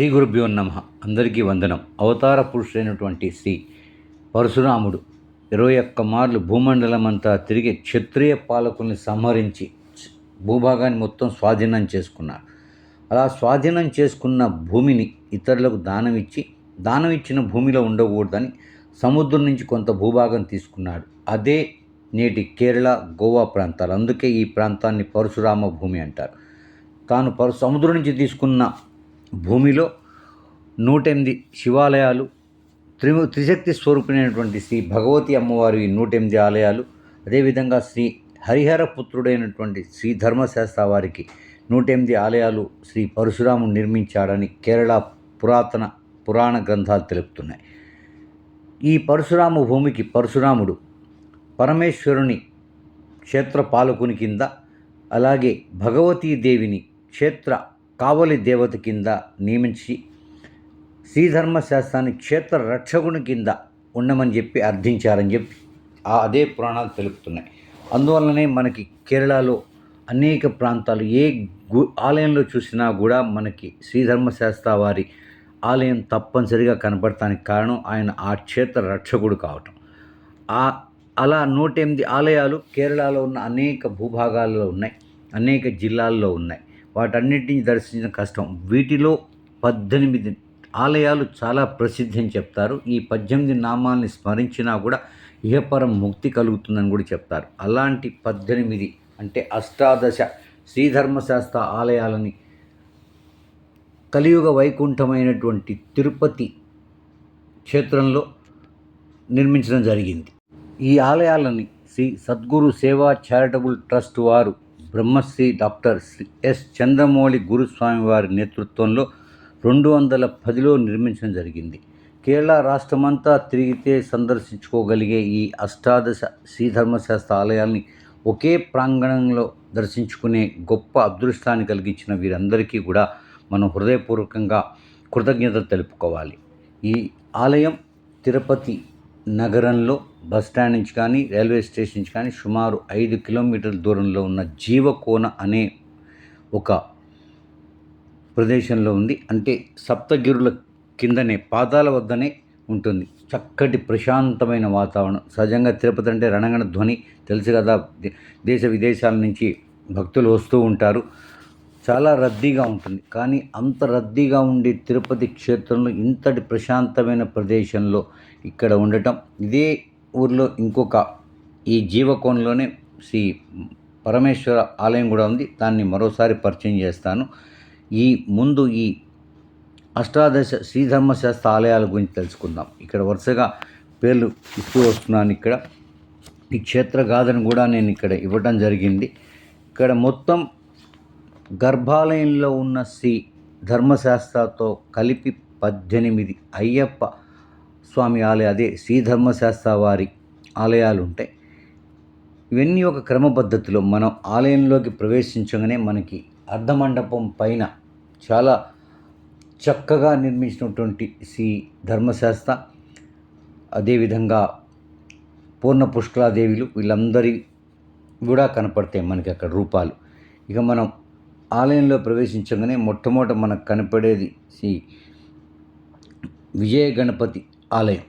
శ్రీ గురుభ్యో నమ. అందరికీ వందనం. అవతార పురుషుడైనటువంటి శ్రీ పరశురాముడు ఇరవై ఒక్క మార్లు భూమండలం అంతా తిరిగి క్షత్రియ పాలకుల్ని సంహరించి భూభాగాన్ని మొత్తం స్వాధీనం చేసుకున్నాడు. అలా స్వాధీనం చేసుకున్న భూమిని ఇతరులకు దానం ఇచ్చి దానం ఇచ్చిన భూమిలో ఉండకూడదని సముద్రం నుంచి కొంత భూభాగం తీసుకున్నాడు. అదే నేటి కేరళ గోవా ప్రాంతాలు. అందుకే ఈ ప్రాంతాన్ని పరశురామ భూమి అంటారు. తాను పరు సముద్రం నుంచి తీసుకున్న భూమిలో నూటెనిమిది శివాలయాలు త్రి త్రిశక్తి స్వరూపిణైనటువంటి శ్రీ భగవతి అమ్మవారి నూట ఎనిమిది ఆలయాలు అదేవిధంగా శ్రీ హరిహర పుత్రుడైనటువంటి శ్రీ ధర్మశాస్త్ర వారికి నూట ఎనిమిది ఆలయాలు శ్రీ పరశురాముడు నిర్మించాడని కేరళ పురాతన పురాణ గ్రంథాలు తెలుపుతున్నాయి. ఈ పరశురామ భూమికి పరశురాముడు పరమేశ్వరుని క్షేత్ర పాలకుని కింద అలాగే భగవతీదేవిని క్షేత్ర కావలి దేవత కింద నియమించి శ్రీధర్మశాస్త్రాన్ని క్షేత్ర రక్షకుని కింద ఉండమని చెప్పి అర్థించారని చెప్పి అదే పురాణాలు తెలుపుతున్నాయి. అందువల్లనే మనకి కేరళలో అనేక ప్రాంతాలు ఏ గు ఆలయంలో చూసినా కూడా మనకి శ్రీధర్మశాస్త్ర వారి ఆలయం తప్పనిసరిగా కనపడటానికి కారణం ఆయన ఆ క్షేత్ర రక్షకుడు కావటం. ఆ అలా నూట ఎనిమిది ఆలయాలు కేరళలో ఉన్న అనేక భూభాగాల్లో ఉన్నాయి అనేక జిల్లాల్లో ఉన్నాయి. వాటన్నిటిని దర్శించిన కష్టం. వీటిలో పద్దెనిమిది ఆలయాలు చాలా ప్రసిద్ధి అని చెప్తారు. ఈ పద్దెనిమిది నామాల్ని స్మరించినా కూడా ఇహపరం ముక్తి కలుగుతుందని కూడా చెప్తారు. అలాంటి పద్దెనిమిది అంటే అష్టాదశ శ్రీధర్మశాస్త్ర ఆలయాలని కలియుగ వైకుంఠమైనటువంటి తిరుపతి క్షేత్రంలో నిర్మించడం జరిగింది. ఈ ఆలయాలని శ్రీ సద్గురు సేవా చారిటబుల్ ట్రస్ట్ వారు బ్రహ్మశ్రీ డాక్టర్ శ్రీ ఎస్ చంద్రమౌళి గురుస్వామి వారి నేతృత్వంలో రెండు వందల పదిలో నిర్మించడం జరిగింది. కేరళ రాష్ట్రమంతా తిరిగితే సందర్శించుకోగలిగే ఈ అష్టాదశ శ్రీధర్మశాస్త్ర ఆలయాల్ని ఒకే ప్రాంగణంలో దర్శించుకునే గొప్ప అదృష్టాన్ని కలిగించిన వీరందరికీ కూడా మనం హృదయపూర్వకంగా కృతజ్ఞత తెలుపుకోవాలి. ఈ ఆలయం తిరుపతి నగరంలో బస్ స్టాండ్ నుంచి కానీ రైల్వే స్టేషన్ నుంచి కానీ సుమారు ఐదు కిలోమీటర్ల దూరంలో ఉన్న జీవకోన అనే ఒక ప్రదేశంలో ఉంది. అంటే సప్తగిరుల కిందనే పాదాల వద్దనే ఉంటుంది. చక్కటి ప్రశాంతమైన వాతావరణం. సహజంగా తిరుపతి అంటే రణగణ ధ్వని తెలుసు కదా. దేశ విదేశాల నుంచి భక్తులు వస్తూ ఉంటారు. చాలా రద్దీగా ఉంటుంది. కానీ అంత రద్దీగా ఉండే తిరుపతి క్షేత్రంలో ఇంతటి ప్రశాంతమైన ప్రదేశంలో ఇక్కడ ఉండటం. ఇదే ఊర్లో ఇంకొక ఈ జీవకోణంలోనే శ్రీ పరమేశ్వర ఆలయం కూడా ఉంది. దాన్ని మరోసారి పరిచయం చేస్తాను. ఈ ముందు ఈ అష్టాదశ శ్రీధర్మశాస్త్ర ఆలయాల గురించి తెలుసుకుందాం. ఇక్కడ వరుసగా పేర్లు ఇస్తూ వస్తున్నాను ఇక్కడ. ఈ క్షేత్ర గాథను కూడా నేను ఇక్కడ ఇవ్వటం జరిగింది. ఇక్కడ మొత్తం గర్భాలయంలో ఉన్న శ్రీ ధర్మశాస్త్రతో కలిపి పద్దెనిమిది అయ్యప్ప స్వామి ఆలయ అదే శ్రీ ధర్మశాస్త్ర వారి ఆలయాలు ఉంటాయి ఇవన్నీ ఒక క్రమ పద్ధతిలో మనం ఆలయంలోకి ప్రవేశించగానే మనకి అర్ధమండపం పైన చాలా చక్కగా నిర్మించినటువంటి శ్రీ ధర్మశాస్త్ర అదేవిధంగా పూర్ణ పుష్కలాదేవిలు వీళ్ళందరి కూడా కనపడతాయి మనకి అక్కడ రూపాలు. ఇక మనం ఆలయంలో ప్రవేశించగానే మొట్టమొదట మనకు కనపడేది శ్రీ విజయ గణపతి ఆలయం.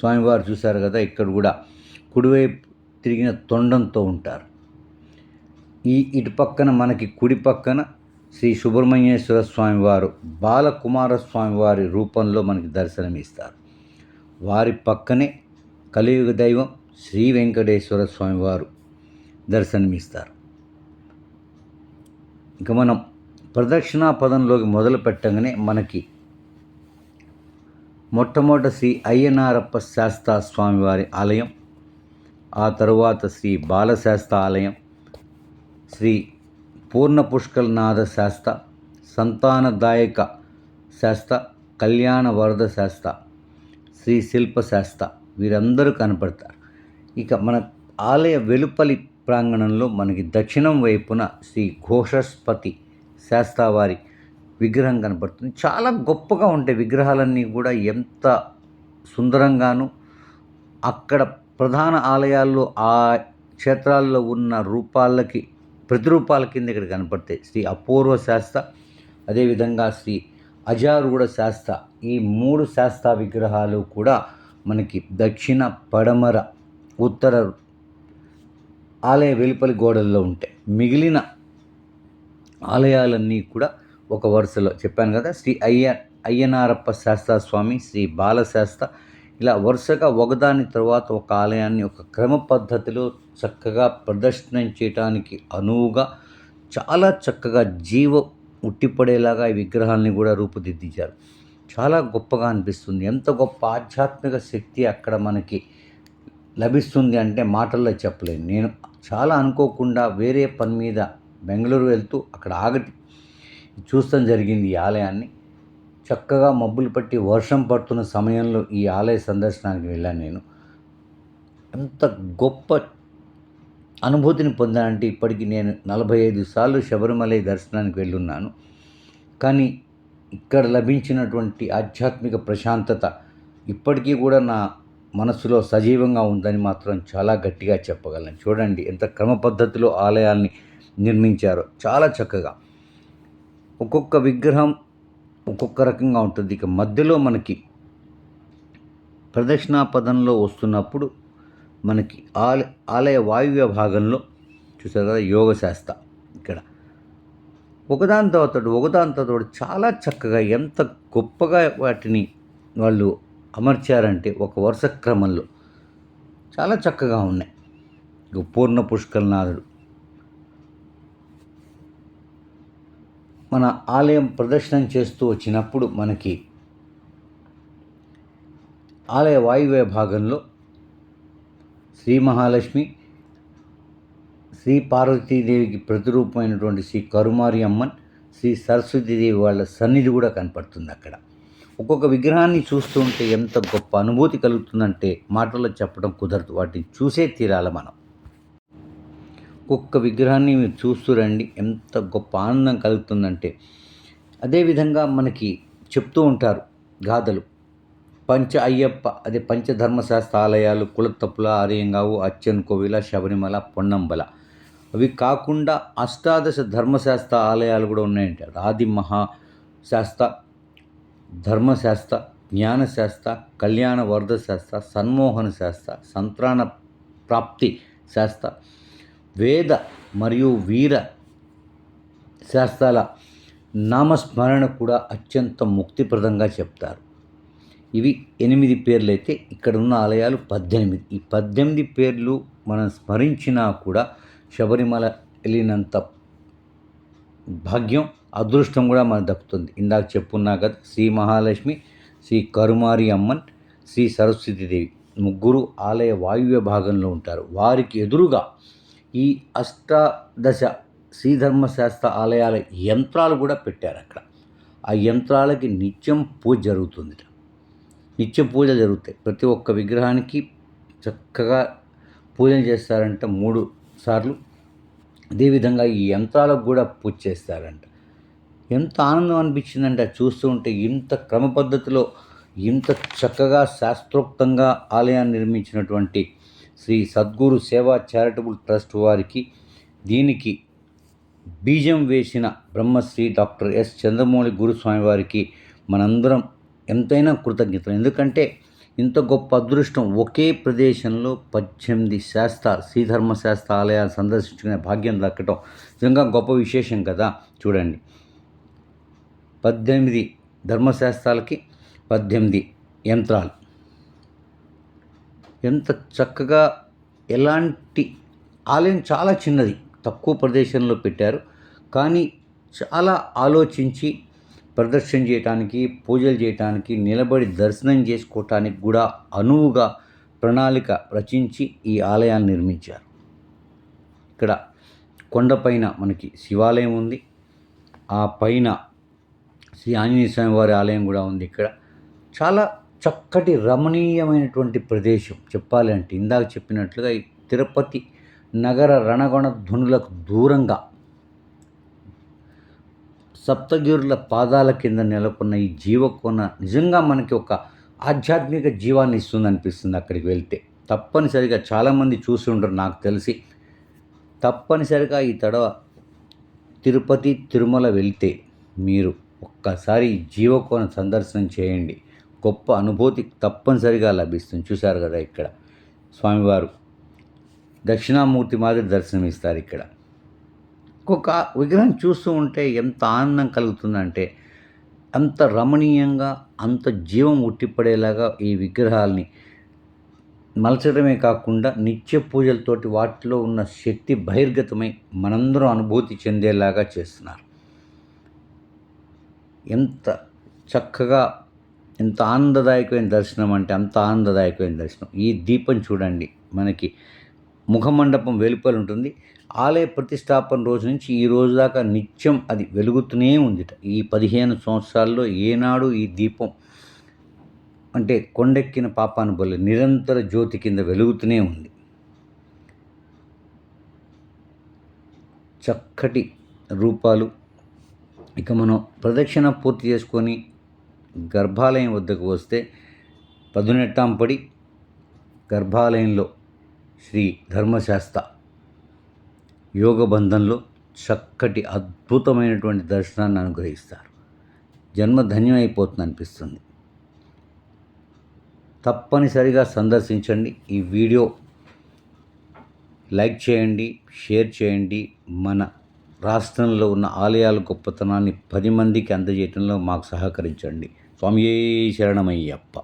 స్వామివారు చూశారు కదా ఇక్కడ కూడా కుడివైపు తిరిగిన తొండంతో ఉంటారు. ఈ ఇటు పక్కన మనకి కుడి పక్కన శ్రీ సుబ్రహ్మణ్యేశ్వర స్వామివారు బాలకుమార స్వామివారి రూపంలో మనకి దర్శనమిస్తారు. వారి పక్కనే కలియుగ దైవం శ్రీ వెంకటేశ్వర స్వామివారు దర్శనమిస్తారు. ఇక మనం ప్రదక్షిణా పదంలోకి మొదలు పెట్టగానే మనకి మొట్టమొదట శ్రీ అయ్యనారప్ప శాస్త్ర స్వామివారి ఆలయం ఆ తరువాత శ్రీ బాలశాస్త్ర ఆలయం శ్రీ పూర్ణ పుష్కల్నాథ శాస్త్ర సంతానదాయక శాస్త్ర కళ్యాణ వరద శాస్త్ర శ్రీ శిల్ప శాస్త్ర వీరందరూ కనపడతారు. ఇక మన ఆలయ వెలుపలి ప్రాంగణంలో మనకి దక్షిణం వైపున శ్రీ ఘోషస్పతి శాస్త్రవారి విగ్రహం కనపడుతుంది. చాలా గొప్పగా ఉంటాయి విగ్రహాలన్నీ కూడా ఎంత సుందరంగాను అక్కడ ప్రధాన ఆలయాల్లో ఆ క్షేత్రాల్లో ఉన్న రూపాలకి ప్రతిరూపాల కింద ఇక్కడ కనపడతాయి. శ్రీ అపూర్వ శాస్త్ర అదేవిధంగా శ్రీ అజారూఢ శాస్త ఈ మూడు శాస్త విగ్రహాలు కూడా మనకి దక్షిణ పడమర ఉత్తర ఆలయ వెలుపలి గోడల్లో ఉంటాయి. మిగిలిన ఆలయాలన్నీ కూడా ఒక వరుసలో చెప్పాను కదా శ్రీ అయ్య అయ్యనారప్ప శాస్త్ర స్వామి శ్రీ బాలశాస్త్ర. ఇలా వరుసగా ఒకదాని తర్వాత ఒక ఆలయాన్ని ఒక క్రమ పద్ధతిలో చక్కగా ప్రదర్శనం చేయటానికి అనువుగా చాలా చక్కగా జీవ ఉట్టిపడేలాగా ఈ విగ్రహాలని కూడా రూపుదిద్దించారు. చాలా గొప్పగా అనిపిస్తుంది. ఎంత గొప్ప ఆధ్యాత్మిక శక్తి అక్కడ మనకి లభిస్తుంది అంటే మాటల్లో చెప్పలేను. నేను చాలా అనుకోకుండా వేరే పని మీద బెంగళూరు వెళ్తూ అక్కడ ఆగటి చూస్తాం జరిగింది ఈ ఆలయాన్ని. చక్కగా మబ్బులు పట్టి వర్షం పడుతున్న సమయంలో ఈ ఆలయ సందర్శనానికి వెళ్ళాను నేను. ఎంత గొప్ప అనుభూతిని పొందానంటే ఇప్పటికి నేను నలభై ఐదు సార్లు శబరిమల దర్శనానికి వెళ్ళున్నాను. కానీ ఇక్కడ లభించినటువంటి ఆధ్యాత్మిక ప్రశాంతత ఇప్పటికీ కూడా నా మనసులో సజీవంగా ఉందని మాత్రం చాలా గట్టిగా చెప్పగలను. చూడండి ఎంత క్రమ పద్ధతిలో ఆలయాల్ని నిర్మించారో. చాలా చక్కగా. ఒక్కొక్క విగ్రహం ఒక్కొక్క రకంగా ఉంటుంది. ఇక మధ్యలో మనకి ప్రదక్షిణాపదంలో వస్తున్నప్పుడు మనకి ఆలయ ఆలయ వాయువ్య భాగంలో చూసారు కదా యోగ శాస్త్ర ఇక్కడ. ఒకదాని తర్వాత ఒకదాని తర్వాత చాలా చక్కగా ఎంత గొప్పగా వాటిని వాళ్ళు అమర్చారంటే ఒక వరుస క్రమంలో చాలా చక్కగా ఉన్నాయి. పూర్ణ పుష్కలనాథుడు మన ఆలయం ప్రదర్శనం చేస్తూ వచ్చినప్పుడు మనకి ఆలయ వాయువ్య భాగంలో శ్రీ మహాలక్ష్మి శ్రీ పార్వతీదేవికి ప్రతిరూపమైనటువంటి శ్రీ కరుమారి అమ్మన్ శ్రీ సరస్వతీదేవి వాళ్ళ సన్నిధి కూడా కనపడుతుంది అక్కడ. ఒక్కొక్క విగ్రహాన్ని చూస్తుంటే ఎంత గొప్ప అనుభూతి కలుగుతుందంటే మాటల్లో చెప్పడం కుదరదు. వాటిని చూసే తీరాల మనం. ఒక్కొక్క విగ్రహాన్ని మీరు చూస్తూ రండి. ఎంత గొప్ప ఆనందం కలుగుతుందంటే. అదేవిధంగా మనకి చెప్తూ ఉంటారు గాథలు. పంచ అయ్యప్ప అదే పంచధర్మశాస్త్ర ఆలయాలు కులతప్పుల ఆర్యంగావు అచ్చన్ కోవిల శబరిమల పొన్నంబల. అవి కాకుండా అష్టాదశ ధర్మశాస్త్ర ఆలయాలు కూడా ఉన్నాయంటారు ఆది మహాశాస్త్ర ధర్మశాస్త్ర జ్ఞానశాస్త్ర కళ్యాణ వర్ధ శాస్త్ర సన్మోహన శాస్త్ర సంతాన ప్రాప్తి శాస్త్ర వేద మరియు వీర శాస్త్రాల నామస్మరణ కూడా అత్యంత ముక్తిప్రదంగా చెప్తారు. ఇవి ఎనిమిది పేర్లు అయితే ఇక్కడ ఉన్న ఆలయాలు పద్దెనిమిది. ఈ పద్దెనిమిది పేర్లు మనం స్మరించినా కూడా శబరిమల వెళ్ళినంత భాగ్యం అదృష్టం కూడా మనకు దక్కుతుంది. ఇందాక చెప్పున్నా కదా శ్రీ మహాలక్ష్మి శ్రీ కరుమారి అమ్మన్ శ్రీ సరస్వతీదేవి ముగ్గురు ఆలయ వాయువ్య భాగంలో ఉంటారు. వారికి ఎదురుగా ఈ అష్టాదశ శ్రీధర్మశాస్త్ర ఆలయాల యంత్రాలు కూడా పెట్టారు అక్కడ. ఆ యంత్రాలకి నిత్యం పూజ జరుగుతుంది నిత్యం పూజలు జరుగుతాయి. ప్రతి ఒక్క విగ్రహానికి చక్కగా పూజలు చేస్తారంట మూడు సార్లు. అదేవిధంగా ఈ యంత్రాలకు కూడా పూజ చేస్తారంట. ఎంత ఆనందం అనిపించిందంటే చూస్తూ ఉంటే ఇంత క్రమ పద్ధతిలో ఇంత చక్కగా శాస్త్రోక్తంగా ఆలయాన్ని నిర్మించినటువంటి శ్రీ సద్గురు సేవా చారిటబుల్ ట్రస్ట్ వారికి దీనికి బీజం వేసిన బ్రహ్మశ్రీ డాక్టర్ ఎస్ చంద్రమౌళి గురుస్వామి వారికి మనందరం ఎంతైనా కృతజ్ఞతలు. ఎందుకంటే ఇంత గొప్ప అదృష్టం ఒకే ప్రదేశంలో పద్దెనిమిది శాస్త్ర శ్రీధర్మ శాస్త్ర ఆలయాలు సందర్శించుకునే భాగ్యం దక్కటం నిజంగా గొప్ప విశేషం కదా? చూడండి. పద్దెనిమిది ధర్మశాస్త్రాలకి పద్దెనిమిది యంత్రాలు. ఎంత చక్కగా ఎలాంటి ఆలయం చాలా చిన్నది. తక్కువ ప్రదేశంలో పెట్టారు. కానీ చాలా ఆలోచించి ప్రదర్శన చేయటానికి పూజలు చేయటానికి నిలబడి దర్శనం చేసుకోవటానికి కూడా అనువుగా ప్రణాళిక రచించి ఈ ఆలయాన్ని నిర్మించారు. ఇక్కడ కొండపైన మనకి శివాలయం ఉంది. ఆ పైన శ్రీ ఆంజనేయ స్వామి వారి ఆలయం కూడా ఉంది ఇక్కడ. చాలా చక్కటి రమణీయమైనటువంటి ప్రదేశం. చెప్పాలి అంటే ఇందాక చెప్పినట్లుగా ఈ తిరుపతి నగర రణగొణ ధ్వనులకు దూరంగా సప్తగిరుల పాదాల కింద నెలకొన్న ఈ జీవకోన నిజంగా మనకి ఒక ఆధ్యాత్మిక జీవాన్ని ఇస్తుంది అనిపిస్తుంది అక్కడికి వెళ్తే. తప్పనిసరిగా చాలామంది చూసి ఉండరు నాకు తెలిసి. తప్పనిసరిగా ఈ తడవ తిరుపతి తిరుమల వెళ్తే మీరు ఒక్కసారి జీవకోన జీవకోణ సందర్శనం చేయండి. గొప్ప అనుభూతి తప్పనిసరిగా లభిస్తుంది. చూశారు కదా ఇక్కడ. స్వామివారు దక్షిణామూర్తి మాదిరి దర్శనమిస్తారు ఇక్కడ. ఒక విగ్రహం చూస్తూ ఉంటే ఎంత ఆనందం కలుగుతుందంటే అంత రమణీయంగా అంత జీవం ఉట్టిపడేలాగా ఈ విగ్రహాల్ని మలచడమే కాకుండా నిత్య పూజలతోటి వాటిలో ఉన్న శక్తి బహిర్గతమై మనందరం అనుభూతి చెందేలాగా చేస్తున్నారు. ఎంత చక్కగా ఎంత ఆనందదాయకమైన దర్శనం అంటే అంత ఆనందదాయకమైన దర్శనం. ఈ దీపం చూడండి మనకి ముఖమండపం వెలుపల ఉంటుంది. ఆలయ ప్రతిష్టాపన రోజు నుంచి ఈ రోజు దాకా నిత్యం అది వెలుగుతూనే ఉంది ఈ పదిహేను సంవత్సరాల్లో ఏనాడు ఈ దీపం అంటే కొండెక్కిన పాపాను బలి నిరంతర జ్యోతి కింద వెలుగుతూనే ఉంది. చక్కటి రూపాలు ఇక మనం ప్రదక్షిణ పూర్తి చేసుకొని గర్భాలయం వద్దకు వస్తే పదునెట్టాంపడి గర్భాలయంలో శ్రీ ధర్మశాస్త్ర యోగ బంధంలో చక్కటి అద్భుతమైనటువంటి దర్శనాన్ని అనుగ్రహిస్తారు. జన్మ ధన్యమైపోతుంది అనిపిస్తుంది. తప్పనిసరిగా సందర్శించండి. ఈ వీడియో లైక్ చేయండి షేర్ చేయండి. మన రాష్ట్రంలో ఉన్న ఆలయాల గొప్పతనాన్ని పది మందికి అందజేయటంలో మాకు సహకరించండి. స్వామి శరణమయ్యప్ప